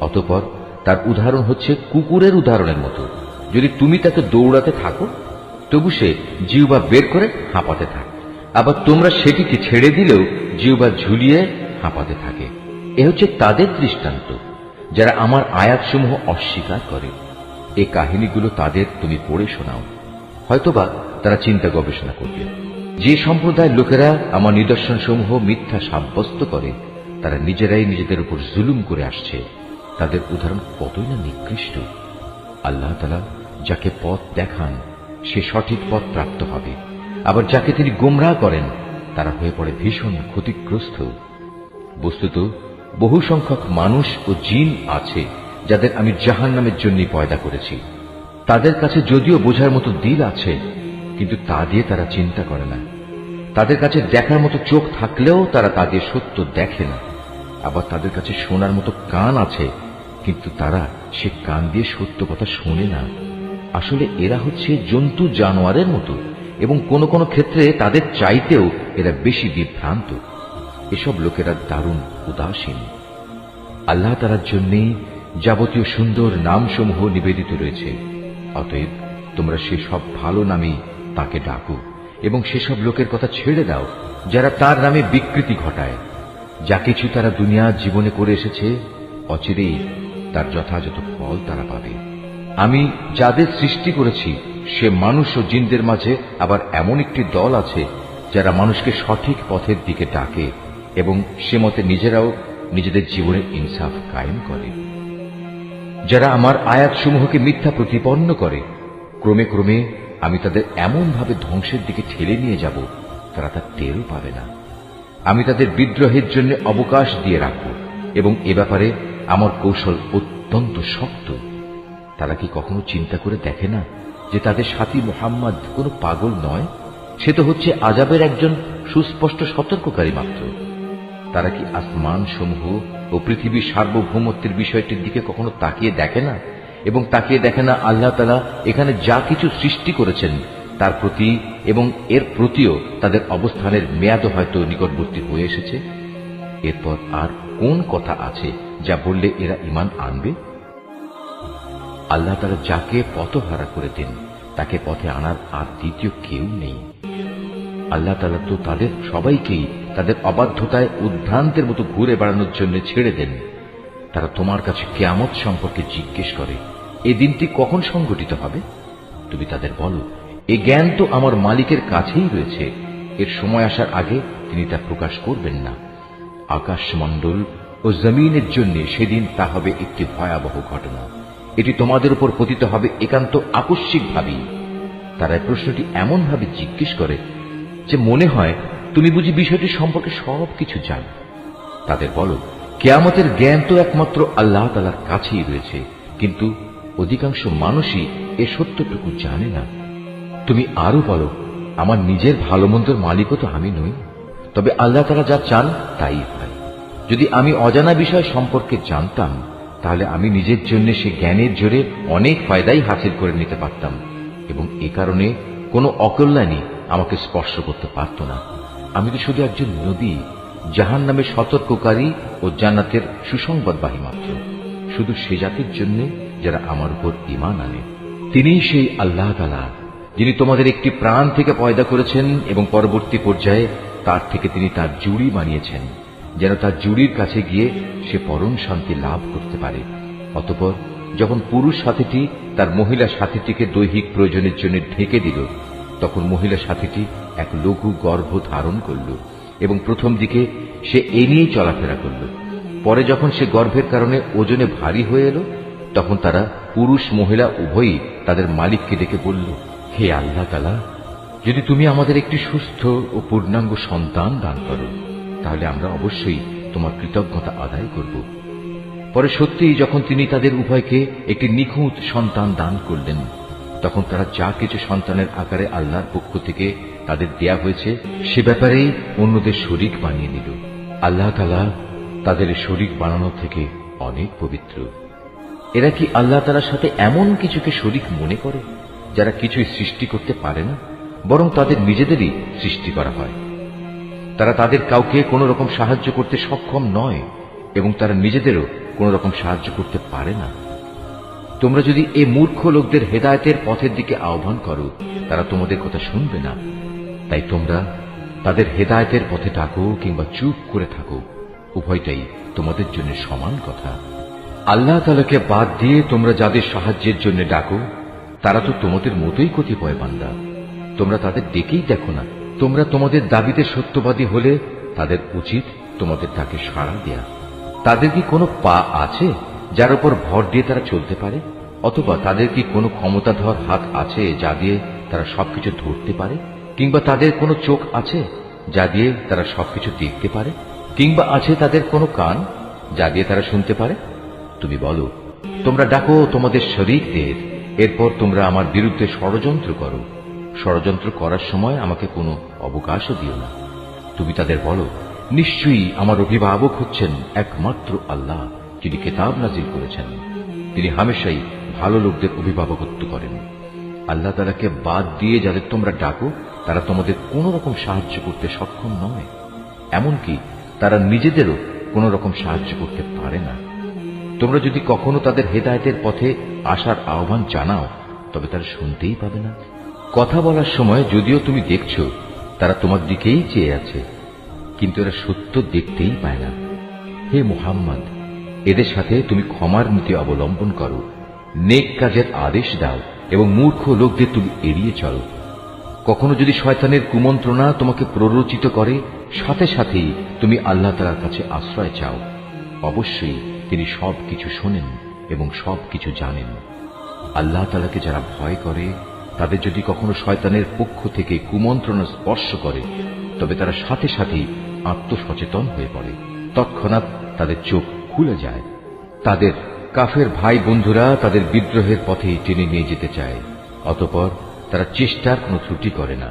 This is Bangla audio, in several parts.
অতপর তার উদাহরণ হচ্ছে কুকুরের উদাহরণের মতো। যদি তুমি তাকে দৌড়াতে থাকো, তবু সে জিউবা বের করে হাঁপাতে থাকে। আবার তোমরা সেটিকে ছেড়ে দিলেও জিউবা ঝুলিয়ে হাঁপাতে থাকে। এ হচ্ছে তাদের দৃষ্টান্ত, যারা আমার আয়াতসমূহ অস্বীকার করে। এ কাহিনীগুলো তাদের তুমি পড়ে শোনাও। হয়তোবা তারা চিন্তা গবেষণা করবে। যে সম্প্রদায়ের লোকেরা আমার নিদর্শনসমূহ মিথ্যা সাব্যস্ত করে, তারা নিজেরাই নিজেদের উপর জুলুম করে আসছে। তাদের উদাহরণ কতই না নিকৃষ্ট। আল্লাহ তালা যাকে পথ দেখান, সে সঠিক পথ প্রাপ্ত হবে। আবার যাকে তিনি গোমরাহ করেন, তারা হয়ে পড়ে ভীষণ ক্ষতিগ্রস্ত। বস্তুত, বহু সংখ্যক মানুষ ও জিন আছে যাদের আমি জাহান নামের জন্য পয়দা করেছি। তাদের কাছে যদিও বোঝার মতো দিল আছে, কিন্তু তা দিয়ে তারা চিন্তা করে না। তাদের কাছে দেখার মতো চোখ থাকলেও তারা তা দিয়ে সত্য দেখে না। আবার তাদের কাছে শোনার মতো কান আছে কিন্তু তারা সে কান দিয়ে সত্য কথা শোনে না। আসলে এরা হচ্ছে জন্তু জানোয়ারের মতো, এবং কোন কোন ক্ষেত্রে তাদের চাইতেও এরা বেশি বিভ্রান্ত। এসব লোকেরা দারুণ উদাসীন। আল্লাহ তালার জন্যেই যাবতীয় সুন্দর নামসমূহ নিবেদিত রয়েছে। অতএব তোমরা সেসব ভালো নামেই তাকে ডাকো, এবং সেসব লোকের কথা ছেড়ে দাও, যারা তার নামে বিকৃতি ঘটায়। যা কিছু তারা দুনিয়া জীবনে করে এসেছে, অচিরেই তার যথাযথ ফল তারা পাবে। আমি যাদের সৃষ্টি করেছি, সে মানুষ ও জিনদের মাঝে আবার এমন একটি দল আছে, যারা মানুষকে সঠিক পথের দিকে ডাকে এবং সে মতে নিজেরাও নিজেদের জীবনের ইনসাফ কায়েম করে। যারা আমার আয়াতসমূহকে মিথ্যা প্রতিপন্ন করে, ক্রমে ক্রমে আমি তাদের এমনভাবে ধ্বংসের দিকে ঠেলে নিয়ে যাব, তারা তা টেরও পাবে না। আমি তাদের বিদ্রোহের জন্য অবকাশ দিয়ে রাখব এবং এ ব্যাপারে আমার কৌশল অত্যন্ত শক্ত। তারা কি কখনো চিন্তা করে দেখে না যে তাদের সাথী মোহাম্মদ কোনো পাগল নয়? সে তো হচ্ছে আজাবের একজন সুস্পষ্ট সতর্ককারী মাত্র। তারা কি আসমান সমূহ ও পৃথিবীর সার্বভৌমত্বের বিষয়টির দিকে কখনো তাকিয়ে দেখে না? এবং তাকিয়ে দেখে না আল্লাহ তালা এখানে যা কিছু সৃষ্টি করেছেন, তার প্রতি এবং এর প্রতিও তাদের অবস্থানের মেয়াদও হয়তো নিকটবর্তী হয়ে এসেছে? এরপর আর কোন কথা আছে যা বললে এরা ইমান আনবে? আল্লাহ তারা যাকে পথহারা করে দেন, তাকে পথে আনার আর দ্বিতীয় কেউ নেই। আল্লাহ তালা তো তাদের সবাইকেই তাদের অবাধ্যতায় উদ্ভ্রান্তের মতো ঘুরে বেড়ানোর জন্য ছেড়ে দেন। তারা তোমার কাছে কেয়ামত সম্পর্কে জিজ্ঞেস করে, এ দিনটি কখন সংঘটিত হবে? তুমি তাদের বলো, এ জ্ঞান তো আমার মালিকের কাছেই রয়েছে। এর সময় আসার আগে তিনি তা প্রকাশ করবেন না। আকাশমণ্ডল ও জমিনের জন্য সেদিন তা হবে একটি ভয়াবহ ঘটনা। এটি তোমাদের উপর পতিত হবে একান্ত আকস্মিকভাবেই তারা প্রশ্নটি এমনভাবে জিজ্ঞেস করে যে মনে হয় তুমি বুঝি বিষয়টি সম্পর্কে সব কিছু জানো। তাদের বলো, কেয়ামতের জ্ঞান তো একমাত্র আল্লাহ তালার কাছেই রয়েছে, কিন্তু অধিকাংশ মানুষই এ সত্যটুকু জানে না। তুমি আরও বলো, আমার নিজের ভালো মন্দর মালিকও তো আমি নই। তবে আল্লাহ তারা যা চান তাই হয়। যদি আমি অজানা বিষয় সম্পর্কে জানতাম, তাহলে আমি নিজের জন্য সে জ্ঞানের জোরে অনেক ফায়দাই হাসিল করে নিতে পারতাম এবং এ কারণে কোনো অকল্যাণই আমাকে স্পর্শ করতে পারত না। আমি তো শুধু একজন নবী জাহান নামে সতর্ককারী ও জান্নাতের সুসংবাদবাহী মাত্র শুধু সে জাতির জন্য যারা আমার উপর ইমান আনে। তিনিই সেই আল্লাহ তালা যিনি তোমাদের একটি প্রাণ থেকে পয়দা করেছেন এবং পরবর্তী পর্যায়ে তার থেকে তিনি তার জুড়ি বানিয়েছেন। যেন তার জুড়ির কাছে গিয়ে সে পরম শান্তি লাভ করতে পারে। অতপর যখন পুরুষ সাথীটি তার মহিলা সাথীটিকে দৈহিক প্রয়োজনের জন্য ঢেকে দিল, তখন মহিলা সাথীটি এক লঘু গর্ভ ধারণ করল এবং প্রথম দিকে সে এ নিয়েই চলাফেরা করল। পরে যখন সে গর্ভের কারণে ওজনে ভারী হয়ে এলো, তখন তারা পুরুষ মহিলা উভয়ই তাদের মালিককে ডেকে বলল, হে আল্লাহ তালা যদি তুমি আমাদের একটি সুস্থ ও পূর্ণাঙ্গ সন্তান দান করো তাহলে আমরা অবশ্যই তোমার কৃতজ্ঞতা আদায় করব। পরে সত্যিই যখন তিনি তাদের উভয়কে একটি নিখুঁত সন্তান দান করলেন, তখন তারা যা কিছু সন্তানের আকারে আল্লাহর পক্ষ থেকে তাদের দেয়া হয়েছে, সে ব্যাপারেই অন্যদের শরিক বানিয়ে নিল। আল্লাহ তালা তাদের শরিক বানানো থেকে অনেক পবিত্র। এরা কি আল্লাহ তালার সাথে এমন কিছুকে শরিক মনে করে, যারা কিছুই সৃষ্টি করতে পারে না, বরং তাদের নিজেদেরই সৃষ্টি করা হয়? তারা তাদের কাউকে কোন রকম সাহায্য করতে সক্ষম নয়, এবং তারা নিজেদেরও কোন রকম সাহায্য করতে পারে না। তোমরা যদি এই মূর্খ লোকদের হেদায়েতের পথের দিকে আহ্বান করো, তারা তোমাদের কথা শুনবে না। তাই তোমরা তাদের হেদায়তের পথে ডাকো কিংবা চুপ করে থাকো, উভয়টাই তোমাদের জন্য সমান কথা। আল্লাহ তালাকে বাদ দিয়ে তোমরা যাদের সাহায্যের জন্য ডাকো, তারা তো তোমাদের মতোই কতিপয় বান্দা। তোমরা তাদের ডেকেই দেখো না। তোমরা তোমাদের দাবিতে সত্যবাদী হলে তাদের উচিত তোমাদের তাকে সাড়া দেয়া। তাদের কি কোনো পা আছে যার উপর ভর দিয়ে তারা চলতে পারে? অথবা তাদের কি কোনো ক্ষমতাধর হাত আছে যা দিয়ে তারা সবকিছু ধরতে পারে? কিংবা তাদের কোনো চোখ আছে যা দিয়ে তারা সবকিছু দেখতে পারে? কিংবা আছে তাদের কোনো কান যা দিয়ে তারা শুনতে পারে? তুমি বলো, তোমরা ডাকো তোমাদের শরীরদের, এরপর তোমরা আমার বিরুদ্ধে ষড়যন্ত্র করো। ষড়যন্ত্র করার সময় আমাকে কোনো অবকাশও দিও না। তুমি তাদের বলো, নিশ্চয়ই আমার অভিভাবক হচ্ছেন একমাত্র আল্লাহ, যিনি কেতাব নাজিল করেছেন। তিনি হামেশাই ভালো লোকদের অভিভাবকত্ব করেন। আল্লাহ তালাকে বাদ দিয়ে যাদের তোমরা ডাকো, তারা তোমাদের কোন রকম সাহায্য করতে সক্ষম নয়। এমনকি তারা নিজেদেরও কোন রকম সাহায্য করতে পারে না। তোমরা যদি কখনো তাদের হেদায়েতের পথে আসার আহ্বান জানাও, তবে তারা শুনতেই পাবে না। কথা বলার সময় যদিও তুমি দেখছ, তারা তোমার দিকেই চেয়ে আছে, কিন্তু এরা সত্য দেখতেই পায় না। হে মুহাম্মদ, এদের সাথে তুমি ক্ষমার নীতি অবলম্বন করো, নেক কাজের আদেশ দাও, এবং মূর্খ লোকদের তুমি এড়িয়ে চলো। কখনো যদি শয়তানের কুমন্ত্রণা তোমাকে প্ররোচিত করে, সাথে সাথেই তুমি আল্লাহ তালার কাছে আশ্রয় চাও। অবশ্যই তিনি সব কিছু শোনেন এবং সব কিছু জানেন। আল্লাহ তালাকে যারা ভয় করে তাদের যদি কখনো শয়তানের পক্ষ থেকে কুমন্ত্রণা স্পর্শ করে, তবে তারা সাথে সাথেই আত্মসচেতন হয়ে পড়ে। তৎক্ষণাৎ তাদের চোখ খুলে যায়। তাদের কাফের ভাই বন্ধুরা তাদের বিদ্রোহের পথে টেনে নিয়ে যেতে চায়। অতপর তারা চেষ্টার কোনো ত্রুটি করে না।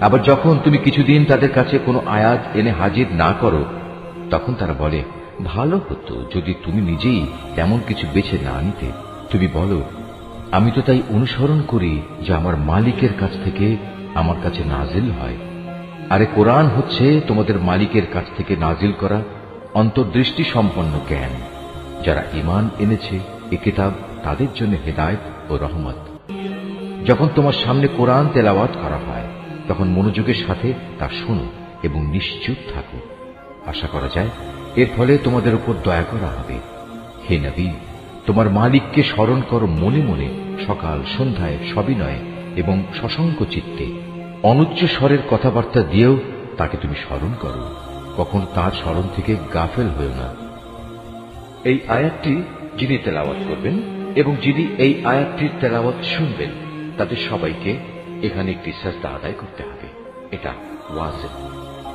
আবার যখন তুমি কিছুদিন তাদের কাছে কোনো আয়াত এনে হাজির না করো, তখন তারা বলে, ভালো হতো যদি তুমি নিজেই তেমন কিছু বেছে না নিতে। তুমি বলো আমি তো তাই অনুসরণ করি যে আমার মালিকের কাছ থেকে আমার কাছে নাজিল হয়। আরে কোরআন হচ্ছে তোমাদের মালিকের কাছ থেকে নাজিল করা অন্তর্দৃষ্টি সম্পন্ন জ্ঞান, যারা ইমান এনেছে, এ কিতাব তাদের জন্য হেদায়ত ও রহমত। যখন তোমার সামনে কোরআন তেলাওয়াত করা হয়, তখন মনোযোগের সাথে তা শোনো এবং নিশ্চুপ থাকো। আশা করা যায়, এর ফলে তোমাদের উপর দয়া করা হবে। হে নবী! তোমার মালিককে স্মরণ করো মনে মনে সকাল সন্ধ্যায় সবিনয়ে এবং সশঙ্ক চিত্তে। অনুচ্চ স্বরের কথাবার্তা দিয়েও তাকে তুমি স্মরণ করো। কখন তার স্মরণ থেকে গাফেল হয়েও না। এই আয়াতটি যিনি তেলাওয়াত করবেন এবং যিনি এই আয়াতটির তেলাওয়াত শুনবেন, তাদের সবাইকে এখানে একটি সাজদা আদায় করতে হবে। এটা ওয়াজেব।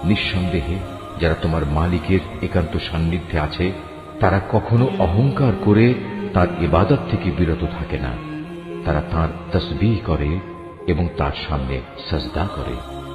নিঃসন্দেহে যারা তোমার মালিকের একান্ত সান্নিধ্যে আছে, তারা কখনো অহংকার করে তার ইবাদত থেকে বিরত থাকে না। তারা তার তসবি করে এবং তার সামনে সজদা করে।